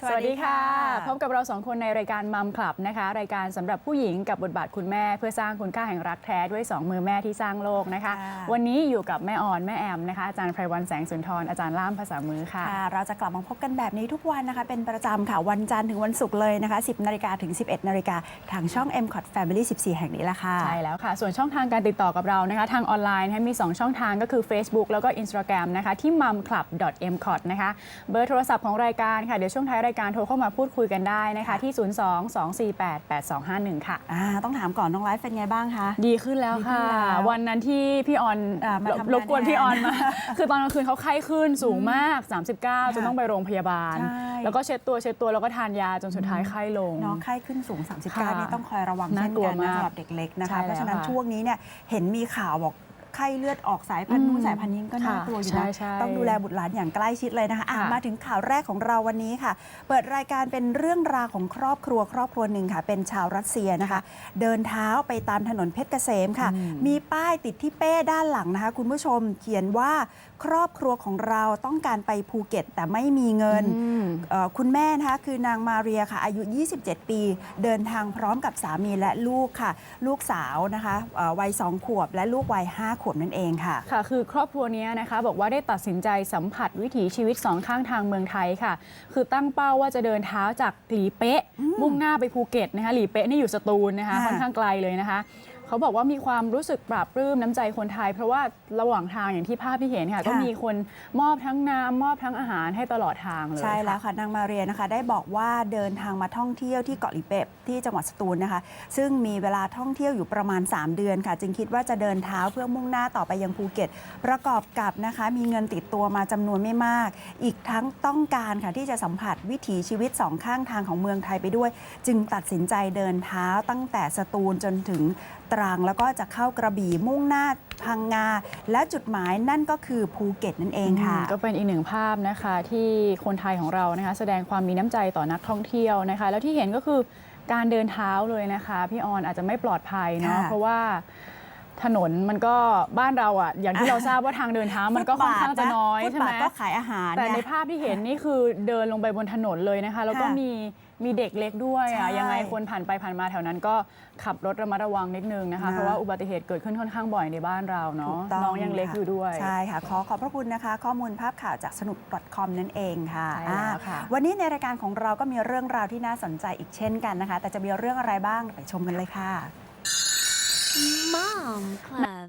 สวัสดีค่ะ พบกับเราสองคนในรายการมัมคลับนะคะ รายการสำหรับผู้หญิงกับบทบาทคุณแม่ เพื่อสร้างคุณค่าแห่งรักแท้ด้วย 2 มือแม่ที่สร้างโลกนะคะค่ะวันนี้อยู่กับแม่ออนแม่แอมนะคะอาจารย์ไพรวันแสงสุนทรอาจารย์ล่ามภาษามือค่ะค่ะ เราจะกลับมาพบกันแบบนี้ทุกวันนะคะ เป็นประจำค่ะวันจันทร์ถึงวันศุกร์เลยนะคะ 10นาฬิกาถึง 11นาฬิกาทางช่อง m c o t Family 14 แห่งนี้ละค่ะ ใช่แล้วค่ะ ส่วนช่องทางการติดต่อกับเรานะคะ ทางออนไลน์นะคะมี 2 ช่องทางก็คือ Facebook แล้วก็ Instagram นะคะที่ mumclub.mcot นะคะเบอร์โทรศัพท์ของรายการค่ะเดี๋ยวช่วงท้ายรายการโทรเข้ามาพูดคุยกันได้นะคะ ที่ 02-248-8251 ค่ะ อ่าต้องถามก่อนน้องไลฟ์เป็นไงบ้างคะ ดีขึ้นแล้วดีขึ้ค่ะ นแล้ววันนั้นที่พี่ออนอ่ามาทำงานรบกวนแทนพี่ออนมา คือตอนกลางคืนเขาไข้ขึ้นสูงมาก 39 จนค่ะต้องไปโรงพยาบาล ใช่ แล้วก็เช็ดตัวเช็ดตัวแล้วก็ทานยาจนสุดท้ายไข้ลงน้องไข้ขึ้นสูงค่ะ39นี่ต้องคอยระวังน่าเช่นกลัวกันนะมากสำหรับเด็กเล็กนะใช่คะเพราะฉะนั้นแล้วค่ะช่วงนี้เนี่ยเห็นมีข่าวบอก ไข้เลือดออกสายพันธุ์นู้นอืมสายพันธุ์นี้ก็น่ากลัวอยู่ใช่นะ ใช่ต้องดูแลบุตรหลานอย่างใกล้ชิดเลยนะคะอะค่ะ มาถึงข่าวแรกของเราวันนี้ค่ะ เปิดรายการเป็นเรื่องราวของครอบครัวครอบครัวหนึ่งค่ะ เป็นชาวรัสเซียนะคะ เดินเท้าไปตามถนนเพชรเกษมค่ะอืมมีป้ายติดที่เป้ด้านหลังนะคะ คุณผู้ชมเขียนว่าครอบครัวของเราต้องการไปภูเก็ตแต่ไม่มีเงิน อืม เอ่อคุณแม่นะคะคือนางมาเรียค่ะอายุ 27 ปี เดินทางพร้อมกับสามีและลูกค่ะ ลูกสาวนะคะเอ่อวัย 2 ขวบและลูกวัย 5 ขวบนั่นเองค่ะ ค่ะ คือครอบครัวเนี้ยนะคะ บอกว่าได้ตัดสินใจสัมผัสวิถีชีวิตสองข้างทางเมืองไทยค่ะ คือตั้งเป้าว่าจะเดินเท้าจากหลีเป๊ะ มุ่งหน้าไปภูเก็ตนะคะหลีเป๊ะนี่อยู่สตูลนะคะค่ะค่อนข้างไกลเลยนะคะ เขาบอกว่ามีความรู้สึกปราบปลื้มน้ำใจคนไทย เพราะว่าระหว่างทางอย่างที่ภาพที่เห็นค่ะ ก็มีคนมอบทั้งน้ำมอบทั้งอาหารให้ตลอดทางเลย ใช่แล้วค่ะค่ะนางมาเรียนะคะ ได้บอกว่าเดินทางมาท่องเที่ยวที่เกาะลิเปะที่จังหวัดสตูลนะคะ ซึ่งมีเวลาท่องเที่ยวอยู่ประมาณ 3 เดือนค่ะ จึงคิดว่าจะเดินเท้าเพื่อมุ่งหน้าต่อไปยังภูเก็ต ประกอบกับนะคะ มีเงินติดตัวมาจำนวนไม่มาก อีกทั้งต้องการค่ะที่จะสัมผัสวิถีชีวิตสองข้างทางของเมืองไทยไปด้วย จึงตัดสินใจเดินเท้าตั้งแต่สตูลจนถึง ตรัง แล้วก็จะเข้ากระบี่มุ่งหน้าพังงา และจุดหมายนั่นก็คือภูเก็ตนั่นเองค่ะอืมก็เป็นอีกหนึ่งภาพนะคะที่คนไทยของเรานะคะ แสดงความมีน้ำใจต่อนักท่องเที่ยวนะคะ แล้วที่เห็นก็คือการเดินเท้าเลยนะคะ พี่ออนอาจจะไม่ปลอดภัยเนาะค่ะเพราะว่า ถนนมันก็บ้านเราอะอย่างที่เราทราบว่าทางเดินเท้ามันก็ค่อนข้างจะน้อยฟุตใช่ไหบามทก็ขายอาหาร แต่ในไงภาพที่เห็นนี่คือเดินลงไปบนถนนเลยนะคะ แล้วก็ค่ะมีมีเด็กเล็กด้วยใช่อะยังไงคนผ่านไปผ่านมาแถวนั้นก็ขับรถระมัดระวังนิดนึงนะคะนะเพราะว่าอุบัติเหตุเกิดขึ้นค่อนข้างบ่อยในบ้านเราถูเนาะกต้น้องยังเล็กค่ะอยู่ด้วย ใช่ค่ะ ขอขอบพระคุณนะคะ ข้อมูลภาพข่าวจากสนุก .com นั่นเองค่ะใช่แล้วค่ะอ่าวันนี้ในรายการของเราก็มีเรื่องราวที่น่าสนใจอีกเช่นกันนะคะ แต่จะมีเรื่องอะไรบ้างไปชมกันเลยค่ะ Mom Club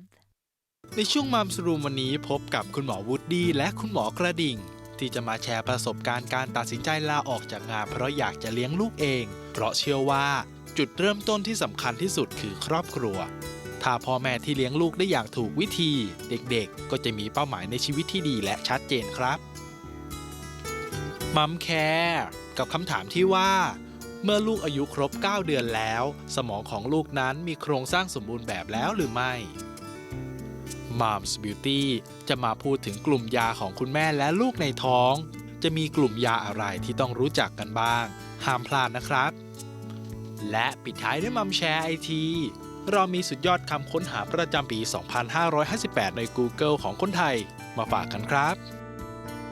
ในช่วงมัมสรูมวันนี้พบกับคุณหมอวูดดี้และคุณหมอกระดิ่ง ที่จะมาแชร์ประสบการณ์การตัดสินใจลาออกจากงานเพราะอยากจะเลี้ยงลูกเอง เพราะเชื่อว่าจุดเริ่มต้นที่สำคัญที่สุดคือครอบครัว ถ้าพ่อแม่ที่เลี้ยงลูกได้อย่างถูกวิธี เด็กๆ ก็จะมีเป้าหมายในชีวิตที่ดีและชัดเจนครับมัมแคร์กับคำถามที่ว่า เมื่อลูกอายุครบ 9 เดือนแล้ว สมองของลูกนั้นมีโครงสร้างสมบูรณ์แบบแล้วหรือไม่ Moms Beauty จะมาพูดถึงกลุ่มยาของคุณแม่และลูกในท้อง จะมีกลุ่มยาอะไรที่ต้องรู้จักกันบ้าง ห้ามพลาดนะครับ และปิดท้ายด้วยมัมแชร์ไอทีเรามีสุดยอดคำค้นหาประจำปี 2558 ใน Google ของคนไทย มาฝากกันครับ